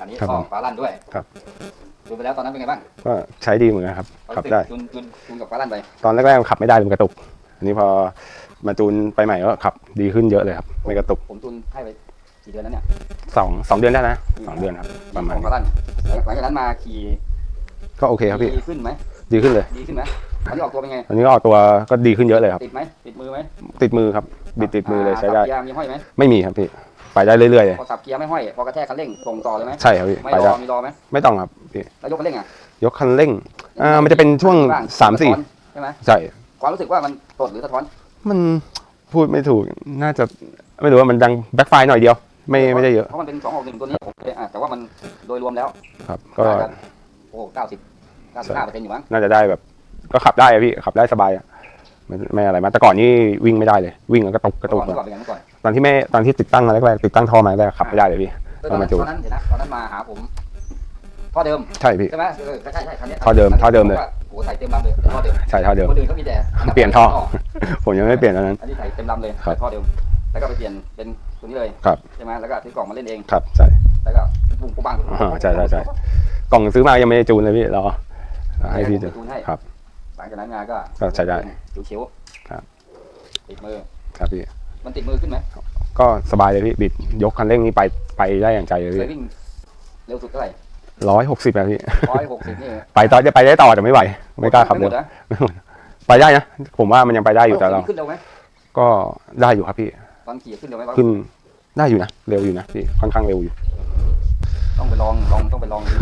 อันนี้ครับข้อผม ฟ้าลั่นด้วยครับ ดูไปแล้วตอนนั้นเป็นไงบ้างก็ใช้ดีเหมือนกันครับความขับรู้สึกได้ จูนจูนจูนกับฟ้าลั่นไปตอนแรกๆขับไม่ได้มันกระตุก อันนี้พอมาจูนไปใหม่ก็ขับดีขึ้นเยอะเลยครับ ไม่กระตุกผมจูนให้ไปกี่เดือนแล้วเนี่ยสองสองเดือนได้นะสองเดือนครับ ประมาณของนี้ฟ้าลั่นหลังหลังจากนั้นมาขี่ก็โอเคครับพี่ ดีขึ้นไหมดีขึ้นเลย ดีขึ้นไหมอันนี้ออกตัวเป็นไง อันนี้ก็ออกตัวก็ดีขึ้นเยอะเลยครับ ติดไหมติดมือไหมติดมือครับ บิดติดมือเลยใช้ได้ สับเกียร์มีห้อยไหมไม่มีครับพี่ ไปได้เรื่อยๆเลยพอสับเกียร์ไม่ห้อยพอกระแทกคันเร่งส่งต่อเลยไหมใช่ครับพี่ไม่ไปรได้อมีรอไหมไม่ต้องครับพี่แล้วยกคันเร่งอะยกคันเร่งอ่ามันจะเป็นช่วงบ้งสามสี่สะท้อนใช่ไหมใช่ ความรู้สึกว่ามันตดหรือสะท้อนมันพูดไม่ถูกน่าจะไม่รู้ว่ามันดังแบ็คไฟหน่อยเดียว ไม่ไม่ได้เยอะเพราะมันเป็นสองหกหนึ่งตัวนี้ผมเลยอะแต่ว่ามันโดยรวมแล้วครับ ก็ น่าจะโอ้เก้าสิบเก้าสิบห้าเปอร์เซ็นต์อยู่มั้งน่าจะได้แบบ ก็ขับได้อะพี่ขับได้สบายอะไม่ไม่อะไรมากแต่ก่อนนี่วิ่งไม่ได้เลย วิ่งแล้วกระตุกกระตุกเมื่อก่อนเมื่อก่อนเป็นไงเมื่อก่อนต อนที่ไม่ตอนที่ติดตั้งมาแรกๆติดตั้งท่อมาแรกๆขับไม่ได้เลยพี่ เออตอนนั้นเอามาจูนตอนนั้นเดี๋ยวนะตอนนั้นมาหาผมท่อเดิมใช่พี่ ใช่ไหมเออใช่ใช่ใช่คันนี้ยท่อเดิมท่อเดิมเลย โอ้โหใส่เต็มลำเลยแต่ท่อเดิมใช่ท่อเดิม คนอื่นเขามีแต่เปลี่ยนท่อ ผมยังไม่เปลี่ยนตอนนั้น อันนี้ใส่เต็มลำเลยครับท่อเดิม แล้วก็ไปเปลี่ยนเป็นตัวนี้เลยครับใช่ไหมแล้วก็ซื้อกล่องมาเล่นเอง ครับใช่แล้วก็ปุ้งปุ้งปังอ่าใช่ใช่ใช่กล่องซื้อมายังไม่ได้จูนเลยพี่รอให้พี่ดูจูนให้ครับ หลังจากนั้นมาก็ก็ใช้ได้ชิวๆครับ ติดมือครับพี่ มันติดมือขึ้นไหมก็สบายเลยพี่บิดยกคันเร่งนี้ไปไปได้อย่างใจเลยเคพี่ยวิ่งเร็วสุดเท่าไหร่ร้อยหกสิบนะพี่ร้อยหกสิบนี่ไปตอนจะไปได้ต่อแต่ไม่ไหว ไม่กล้าขับหเร็มวดนะไปได้นะผมว่ามันยังไปได้อยู่แต่เราขึ้นเร็วไหมก็ได้อยู่ครับพี่ตอนขี่ขึ้นเร็วไหมขึ้นได้อยู่นะเร็วอยู่นะพี่ค่อนข้างเร็วอยู่ ต้องไปลองลองต้องไปลองดู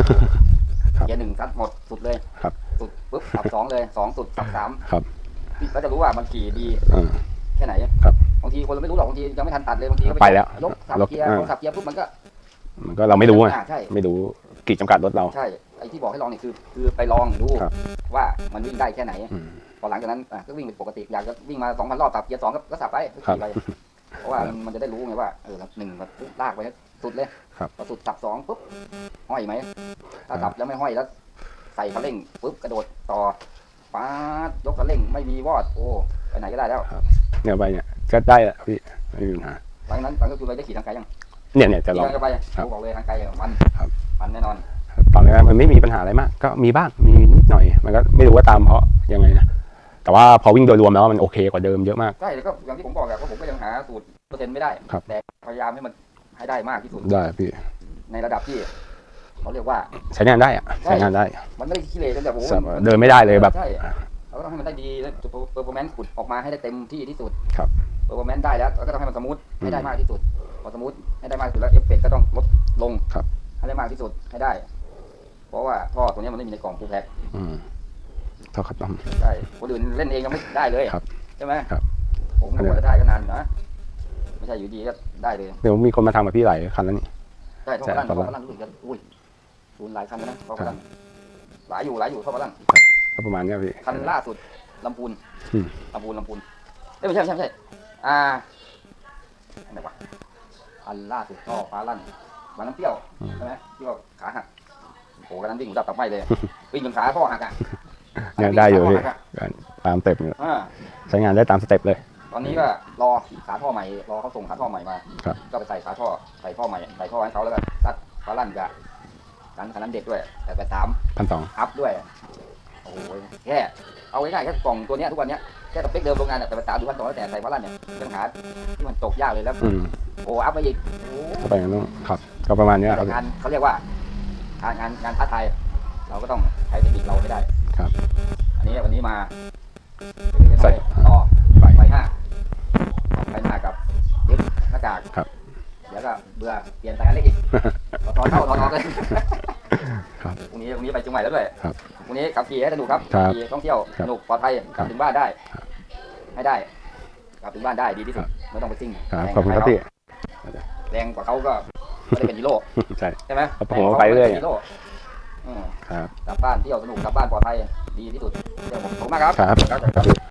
ครับเกียร์หนึ่งซัดหมดสุดเลยครับ สุดปุ๊บสับสองเลยสองสุดสับสามครับพี่ก็จะรู้ว่ามันขี่ดีอ่า แค่ไหนครับบางทีคนเราไม่รู้หรอกบางทียังไม่ทันตัดเลยบางทีก็ไปแล้วยกสับรถเกียร์อ่าพอสับเกียร์ปุ๊บมันก็ มันก็เราไม่รู้ไงอ่าใช่ไม่รู้ขีดจำกัดรถเราใช่ไอ้ที่บอกให้ลองนี่คือ คือไปลองดูครับว่ามันวิ่งได้แค่ไหนอืมพอหลังจากนั้นอะก็วิ่งเป็นปกติอยากจะวิ่งมาสองพันรอบสับเกียร์สองก็ก็สับไปก็ครับขี่ไปเพราะว่ามันมันจะได้รู้ไงว่าเออหนึ่งมันลากไปสุดเลยครับพอสุดสับสองปุ๊บห้อยไหมถ้าสับแล้วไม่ห้อยแล้ว ใส่คันเร่งปุ๊บกระโดดต่อป๊าดยกคันเร่งไม่มีวอดโอ้ไปไหนก็ได้แล้ว เนี่ยไปเนี่ยก็ได้แหละพี่ไม่มีปัญหาหลังจากนั้นหลังจากนั้นคือไปได้ขี่ทางไกลยังเนี่ยเนี่ยจะลขี่องทางไกลไปครับผมบอกเลยทางไกลมันครับมันแน่นอนตอนแรกมันไม่มีปัญหาอะไรมาก ก็มีบ้างมีนิดหน่อย มันก็ไม่รู้ว่าตามเพราะยังไงนะแต่ว่าพอวิ่งโดยรวมแล้วมันโอเคกว่าเดิมเยอะมากใช่แล้วก็อย่างที่ผมบอกอะว่าผมก็ยังหาสูตรเปอร์เซ็นต์ไม่ได้ครับแต่พยายามให้มันให้ได้มากที่สุดได้พี่ในระดับที่เขาเรียกว่าใช้งานได้อะใช้งานได้ มันไม่ได้ขี้เหร่จนแบบโอ้โหสำหรับเดินไม่ได้เลยแบบใช่เราก็ ต้องให้มันได้ดีแล้วเปอร์ฟอร์แมนซ์ขุดออกมาให้ได้เต็มที่ที่สุดครับเปอร์ฟอร์แมนซ์ได้แล้วเราก็ต้องให้มันสมูทให้ได้อืมมากที่สุด พอสมูทให้ได้มากที่สุดแล้วเอฟเฟกต์ก็ต้องลดลงครับให้ได้มากที่สุดให้ได้ เพราะว่าท่อตัวเนี้ยมันไม่มีในกล่องฟูลแพ็คอืมเท่าครับต้อมใช่คนอื่นเล่นเองยังไม่ได้เลยครับใช่ไหมครับ ผมก็กว่าจะได้ก็นานอยู่นะไม่ใช่อยู่ดีก็ได้เลยเดี๋ยวมีคนมาทำกับพี่หลายคันแล้วนี่ใช่ท่อใช่พลังท่ท่ออพพลัลังงรู้สึกจะอุ้ยศูนย์หลายคันแล้วนะท่อพลังหลายอยู่หลายอยู่ท่อพลัง ก็ประมาณเนี้ยพี่ คันล่าสุดลำพูนอืม ลำพูนลำพูนเอ้ยไม่ใช่ไม่ใช่ไม่ใช่อ่าอันไหนวะคันล่าสุดท่อฟ้าลั่นบางน้ำเปรี้ยวใช่ไหมที่ว่าขาหักโอ้โหกันนั้นวิ่งดับตับไม่เลย วิ่งจนขาท่อหักอะเนี่ยได้อยู่พี่ขาท่หักะตามสเต็ปเนี่ยอ่า ใช้งานได้ตามสเต็ปเลย ตอนนี้ก็รอขาท่อใหม่รอเขาส่งขาท่อใหม่มาครับ ก็ไปใส่ขาท่อใส่ท่อใหม่ใส่ท่อให้เขาแล้วก็ตัดฟ้าลั่นกับคันคันนั้นเด็กด้วยแต่แต่สามพันสองอัพด้วย โอ้โหแค่เอาง่ายๆแค่กล่องตัวเนี้ยทุกวันเนี้ยแค่สเปคเดิมโรงงานอะแต่ไปตามดูพันสองแต่ใส่ฟ้าลั่นเนี่ยปัญหาที่มันตกยากเลยแล้วอืมโอ้อัพไปอีกโอ้ก็ไปกันต้องครับก็ประมาณเนี้ยครับ งานเขาเรียกว่า งานงานงานท้าทายเราก็ต้องใช้เทคนิคเราให้ได้ครับอันนี้วันนี้มาใส่ ต่อไปไฟห้าไฟห้ากับยึดหน้ากากครับ เดี๋ยวก็เบื่อเปลี่ยนสายการเล็กอีก ถอนเข้าถอนออกเลย ครับ พรุ่งนี้พรุ่งนี้ไปเชียงใหม่แล้วด้วยครับ พรุ่งนี้ขับขี่ให้สนุกครับครับขี่ท่องเที่ยวครับสนุกปลอดภัยกครัลับบถึงบ้านได้ให้ได้กลับถึงบ้านได้ดีที่สุดครับไม่ต้องไปซิ่งครับแรงขอบคุณครับใคพี่ แรงกว่าเขาก็ไม่ได้เป็นฮีโร่ใช่ ใช่ไหมครับผมไปเรื่อยแงกว่าขาม่ด้ป็นฮีโร่อืมครับ กลับบ้านเที่ยวสนุกกลับบ้านปลอดภัยดีที่สุดเดี๋ยวผมขอบคุณมากครับ ครับครับ